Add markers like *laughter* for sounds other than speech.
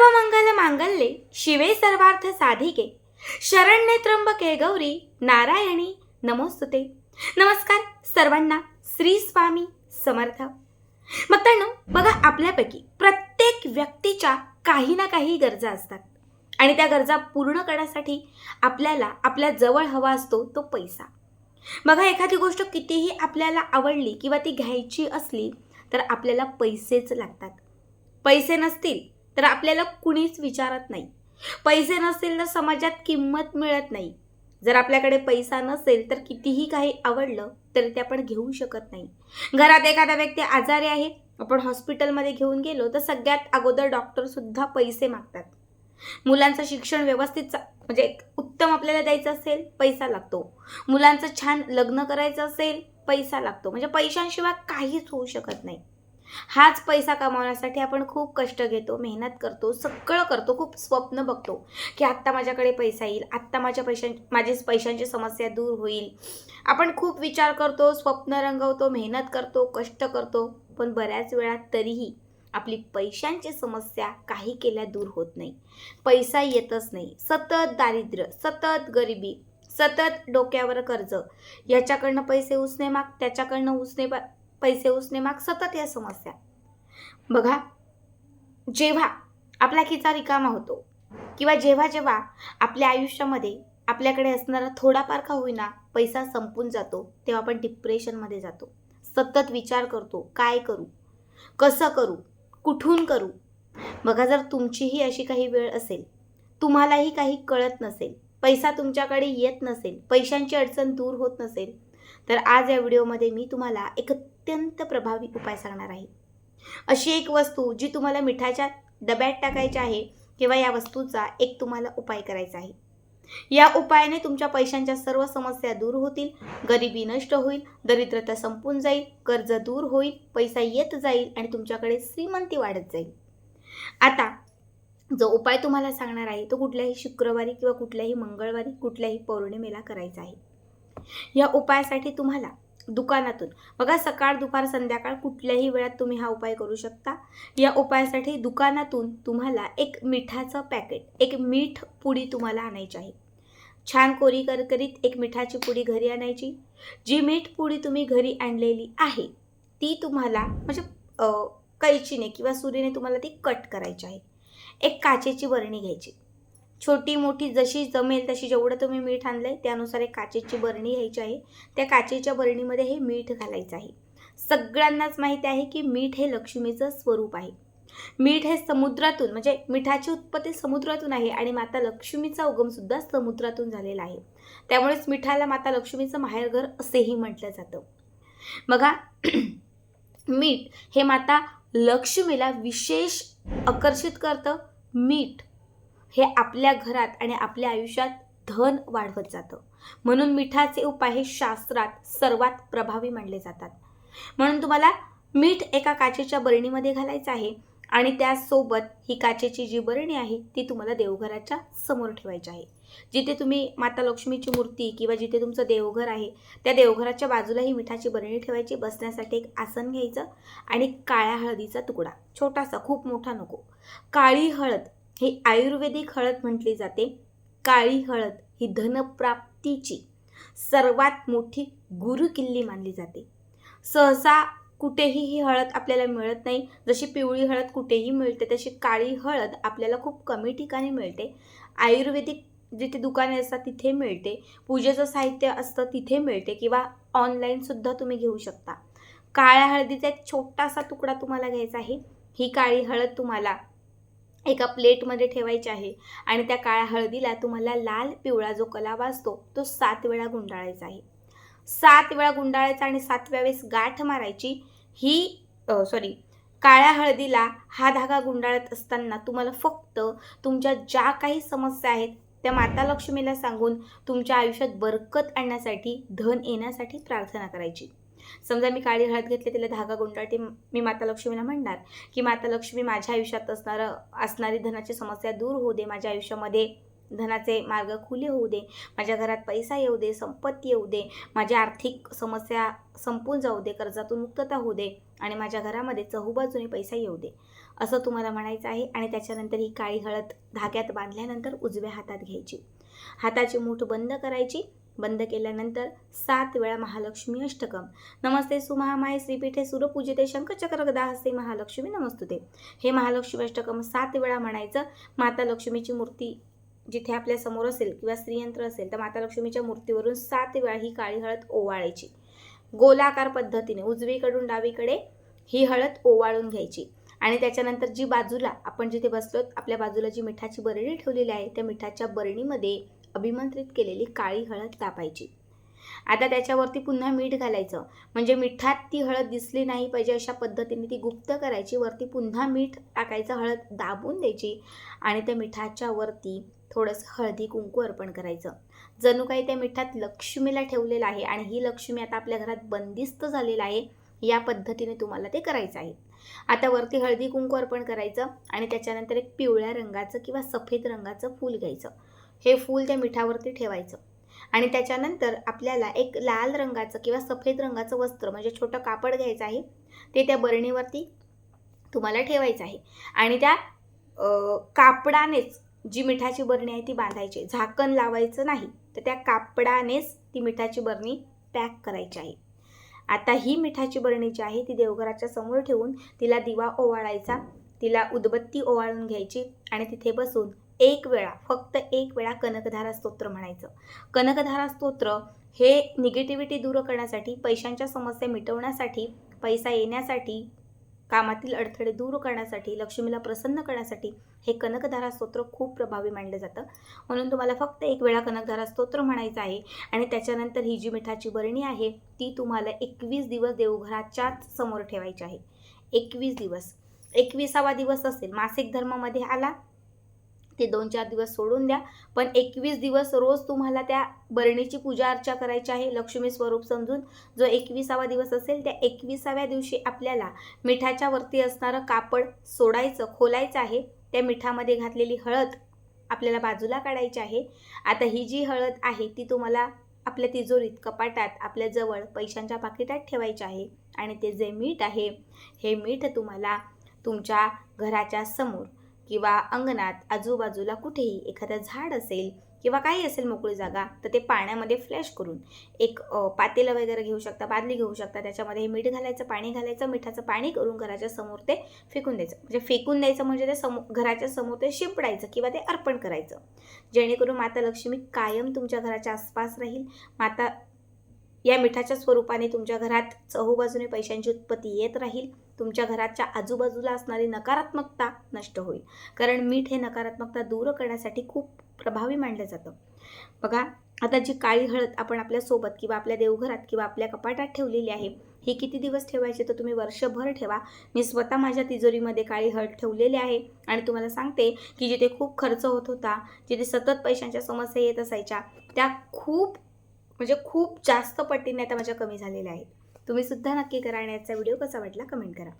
सर्व मंगल मांगल्ये शिवे सर्वार्थ साधिके. शरण्ये त्र्यंबके गौरी नारायणी नमोस्तुते. नमस्कार सर्वांना श्री स्वामी समर्थ. मित्रांनो बघा आपल्यापैकी प्रत्येक व्यक्तीच्या काही ना काही गरजा असतात. आणि त्या गरजा पूर्ण करण्यासाठी आपल्याला आपल्या जवळ हवा असतो तो पैसा. बघा एखादी गोष्ट कितीही आपल्याला आवडली किंवा ती घ्यायची असली तर आपल्याला पैसेच लागतात. पैसे नसतील तर आपल्याला कुणीच विचारत नाही. पैसे नसतील तर समाजात किंमत मिळत नाही. जर आपल्याकडे पैसा नसेल तर कितीही काही आवडलं तरी ते आपण घेऊ शकत नाही. घरात एखादा व्यक्ती आजारी आहे आपण हॉस्पिटलमध्ये घेऊन गेलो तर सगळ्यात अगोदर डॉक्टरसुद्धा पैसे मागतात. मुलांचं शिक्षण व्यवस्थित म्हणजे एक उत्तम आपल्याला द्यायचं असेल पैसा लागतो. मुलांचं छान लग्न करायचं असेल पैसा लागतो. म्हणजे पैशांशिवाय काहीच होऊ शकत नाही. हाच पैसा कमावण्यासाठी आपण खूप कष्ट घेतो मेहनत करतो सगळं करतो खूप स्वप्न बघतो की आत्ता माझ्याकडे पैसा येईल आत्ता माझ्या पैशां माझी पैशांची समस्या दूर होईल. आपण खूप विचार करतो स्वप्न रंगवतो मेहनत करतो कष्ट करतो पण बऱ्याच वेळा तरीही आपली पैशांची समस्या काही केल्या दूर होत नाही. पैसा येतच नाही. सतत दारिद्र्य सतत गरिबी सतत डोक्यावर कर्ज याच्याकडनं पैसे उसने माग त्याच्याकडनं उसने पैसे उसने माग सतत या समस्या. बघा जेव्हा आपला खिचा रिकामा होतो किंवा जेव्हा जेव्हा आपल्या आयुष्यामध्ये आपल्याकडे असणारा थोडाफार का होईना पैसा संपून जातो तेव्हा आपण डिप्रेशनमध्ये जातो. सतत विचार करतो काय करू? कसं करू? कुठून करू? बघा जर तुमचीही अशी काही वेळ असेल तुम्हालाही काही कळत नसेल पैसा तुमच्याकडे येत नसेल पैशांची अडचण दूर होत नसेल तर आज या व्हिडिओमध्ये मी तुम्हाला एक अत्यंत प्रभावी उपाय सांगणार आहे. अशी एक वस्तू जी तुम्हाला मिठाच्या डब्यात टाकायची आहे किंवा या वस्तूचा एक तुम्हाला उपाय करायचा आहे. या उपायाने तुमच्या पैशांच्या सर्व समस्या दूर होतील गरिबी नष्ट होईल दरिद्रता संपून जाईल कर्ज दूर होईल पैसा येत जाईल आणि तुमच्याकडे श्रीमंती वाढत जाईल. आता जो उपाय तुम्हाला सांगणार आहे तो कुठल्याही शुक्रवारी किंवा कुठल्याही मंगळवारी कुठल्याही पौर्णिमेला करायचा आहे. या उपायासाठी तुम्हाला दुकानातून बघा सकाळ दुपार संध्याकाळ कुठल्याही वेळात तुम्ही हा उपाय करू शकता. या उपायासाठी दुकानातून तुम्हाला एक मिठाचं पॅकेट एक मीठ पुडी तुम्हाला आणायची आहे. छान कोरी करकरीत एक मिठाची पुडी घरी आणायची. जी मीठ पुडी तुम्ही घरी आणलेली आहे ती तुम्हाला म्हणजे कैचीने किंवा सुरीने तुम्हाला ती कट करायची आहे. एक काचेची बरणी घ्यायची. छोटी मोठी जशी जमेल तशी जेवढं तुम्ही मीठ आणलं आहे त्यानुसार एक काचेची बरणी घ्यायची आहे. त्या काचेच्या बरणीमध्ये हे मीठ घालायचं आहे. सगळ्यांनाच माहिती आहे की मीठ हे लक्ष्मीचं स्वरूप आहे. मीठ हे समुद्रातून म्हणजे मिठाची उत्पत्ती समुद्रातून आहे आणि माता लक्ष्मीचा उगमसुद्धा समुद्रातून झालेला आहे. त्यामुळेच मिठाला माता लक्ष्मीचं माहेरघर असेही म्हटलं जातं. बघा *clears throat* मीठ हे माता लक्ष्मीला विशेष आकर्षित करतं. मीठ हे आपल्या घरात आणि आपल्या आयुष्यात धन वाढवत जातं. म्हणून मिठाचे उपाय हे शास्त्रात सर्वात प्रभावी मानले जातात. म्हणून तुम्हाला मीठ एका काचेच्या बरणीमध्ये घालायचं आहे आणि त्यासोबत ही काचेची जी बरणी आहे ती तुम्हाला देवघराच्या समोर ठेवायची आहे. जिथे तुम्ही माता लक्ष्मीची मूर्ती किंवा जिथे तुमचं देवघर आहे त्या देवघराच्या बाजूला ही मिठाची बरणी ठेवायची बसण्यासाठी एक आसन घ्यायचं आणि काळ्या हळदीचा तुकडा. छोटासा खूप मोठा नको. काळी हळद ही आयुर्वेदिक हळद म्हटली जाते. काळी हळद ही धनप्राप्तीची सर्वात मोठी गुरुकिल्ली मानली जाते. सहसा कुठेही ही हळद आपल्याला मिळत नाही. जशी पिवळी हळद कुठेही मिळते तशी काळी हळद आपल्याला खूप कमी ठिकाणी मिळते. आयुर्वेदिक जिथे दुकाने असतात तिथे मिळते. पूजेचं साहित्य असतं तिथे मिळते किंवा ऑनलाईनसुद्धा तुम्ही घेऊ शकता. काळ्या हळदीचा एक छोटासा तुकडा तुम्हाला घ्यायचा आहे. ही काळी हळद तुम्हाला एका प्लेटमध्ये ठेवायची आहे आणि त्या काळ्या हळदीला तुम्हाला लाल पिवळा जो कलावा असतो तो सात वेळा गुंडाळायचा आहे. सात वेळा गुंडाळायचा आणि सातव्या वेळेस गाठ मारायची ही सॉरी काळ्या हळदीला हा धागा गुंडाळत असताना तुम्हाला फक्त तुमच्या ज्या काही समस्या आहेत त्या माता लक्ष्मीला सांगून तुमच्या आयुष्यात बरकत आणण्यासाठी धन येण्यासाठी प्रार्थना करायची. समजा मी काळी हळद घेतली तिला धागा गुंडाळते मी माता लक्ष्मीला म्हणणार की माता लक्ष्मी माझ्या आयुष्यात असणारं असणारी धनाची समस्या दूर होऊ दे. माझ्या आयुष्यामध्ये धनाचे मार्ग खुले होऊ दे. माझ्या घरात पैसा येऊ दे संपत्ती येऊ दे. माझ्या आर्थिक समस्या संपून जाऊ दे. कर्जातून मुक्तता होऊ दे. आणि माझ्या घरामध्ये चहूबाजूने पैसा येऊ दे. असं तुम्हाला म्हणायचं आहे आणि त्याच्यानंतर ही काळी हळद धाग्यात बांधल्यानंतर उजव्या हातात घ्यायची. हाताची मूठ बंद करायची. बंद केल्यानंतर सात वेळा महालक्ष्मी अष्टकम. नमस्ते सुमहामाय श्रीपीठे सुरपूजिते शंखचक्र हस्ते महालक्ष्मी नमस्तुते. हे महालक्ष्मी अष्टकम सात वेळा म्हणायचं. माता लक्ष्मीची मूर्ती जिथे आपल्यासमोर असेल किंवा श्रीयंत्र असेल तर माता लक्ष्मीच्या मूर्तीवरून सात वेळा ही काळी हळद ओवाळायची. गोलाकार पद्धतीने उजवीकडून डावीकडे ही हळद ओवाळून घ्यायची. आणि त्याच्यानंतर जी बाजूला आपण जिथे बसलो आपल्या बाजूला जी मिठाची बरणी ठेवलेली आहे त्या मिठाच्या बरणीमध्ये अभिमंत्रित केलेली काळी हळद तापायची आता त्याच्यावरती पुन्हा मीठ घालायचं. म्हणजे मिठात ती हळद दिसली नाही पाहिजे अशा पद्धतीने ती गुप्त करायची. वरती पुन्हा मीठ टाकायचं हळद दाबून द्यायची आणि त्या मिठाच्या वरती थोडंसं हळदी कुंकू अर्पण करायचं. जणू काही त्या मिठात लक्ष्मीला ठेवलेलं आहे आणि ही लक्ष्मी आता आपल्या घरात बंदिस्त झालेलं आहे या पद्धतीने तुम्हाला ते करायचं आहे. आता वरती हळदी कुंकू अर्पण करायचं आणि त्याच्यानंतर एक पिवळ्या रंगाचं किंवा सफेद रंगाचं फूल घ्यायचं. हे फूल त्या मिठावरती ठेवायचं. आणि त्याच्यानंतर आपल्याला एक लाल रंगाचं किंवा सफेद रंगाचं वस्त्र म्हणजे छोटं कापड घ्यायचं आहे ते त्या बरणीवरती तुम्हाला ठेवायचं आहे. आणि त्या कापडानेच जी मिठाची बरणी आहे ती बांधायची झाकण लावायचं नाही तर त्या कापडानेच ती मिठाची बरणी पॅक करायची आहे. आता ही मिठाची बरणी जी आहे ती देवघराच्या समोर ठेवून तिला दिवा ओवाळायचा तिला उदबत्ती ओवाळून घ्यायची आणि तिथे बसून एक वेळा फक्त एक वेळा कनकधारा स्तोत्र म्हणायचं. कनकधारा स्तोत्र हे निगेटिव्हिटी दूर करण्यासाठी पैशांच्या समस्या मिटवण्यासाठी पैसा येण्यासाठी कामातील अडथळे दूर करण्यासाठी लक्ष्मीला प्रसन्न करण्यासाठी हे कनकधारा स्तोत्र खूप प्रभावी मानलं जातं. म्हणून तुम्हाला फक्त एक वेळा कनकधारा स्तोत्र म्हणायचं आहे आणि त्याच्यानंतर ही जी मिठाची बरणी आहे ती तुम्हाला एकवीस दिवस देवघराच्याच समोर ठेवायची आहे. एकवीस दिवस. एकविसावा दिवस असेल मासिक धर्मामध्ये आला ते दोन चार दिवस सोडून द्या. पण एकवीस दिवस रोज तुम्हाला त्या बरणीची पूजा अर्चा करायची आहे लक्ष्मी स्वरूप समजून. जो एकविसावा दिवस असेल त्या एकविसाव्या दिवशी आपल्याला मिठाच्या वरती असणारं कापड सोडायचं खोलायचं आहे. त्या मिठामध्ये घातलेली हळद आपल्याला बाजूला काढायची आहे. आता ही जी हळद आहे ती तुम्हाला आपल्या तिजोरीत कपाटात आपल्याजवळ पैशांच्या पाकिटात ठेवायची आहे. आणि ते जे मीठ आहे हे मीठ तुम्हाला तुमच्या घराच्या समोर किंवा अंगणात आजूबाजूला कुठेही एखादं झाड असेल किंवा काही असेल मोकळी जागा तर ते पाण्यामध्ये फ्लॅश करून एक पातेलं वगैरे घेऊ शकता बादली घेऊ शकता त्याच्यामध्ये मीठ घालायचं पाणी घालायचं मिठाचं पाणी करून घराच्या समोर ते फेकून द्यायचं. म्हणजे फेकून द्यायचं म्हणजे ते समो घराच्या समोर ते शिंपडायचं किंवा ते अर्पण करायचं. जेणेकरून माता लक्ष्मी कायम तुमच्या घराच्या आसपास राहील. माता या मिठाच्या स्वरूपाने तुमच्या घरात चहूबाजूने पैशांची उत्पत्ती येत राहील. तुमच्या घराच्या आजूबाजूला असणारी नकारात्मकता नष्ट होईल. कारण मीठ हे नकारात्मकता दूर करण्यासाठी खूप प्रभावी मानलं जातं. बघा आता जी काळी हळद आपण आपल्यासोबत किंवा आपल्या देवघरात किंवा आपल्या कपाटात ठेवलेली आहे ही किती दिवस ठेवायची तर तुम्ही वर्षभर ठेवा. मी स्वतः माझ्या तिजोरीमध्ये काळी हळद ठेवलेली आहे आणि तुम्हाला सांगते की जिथे खूप खर्च होत होता जिथे सतत पैशांच्या समस्या येत असायच्या त्या खूप म्हणजे खूप जास्त पटीने आता माझ्या कमी झालेल्या आहेत. तुम्ही सुद्धा नक्की करा आणि याचा व्हिडिओ कसा वाटला कमेंट करा.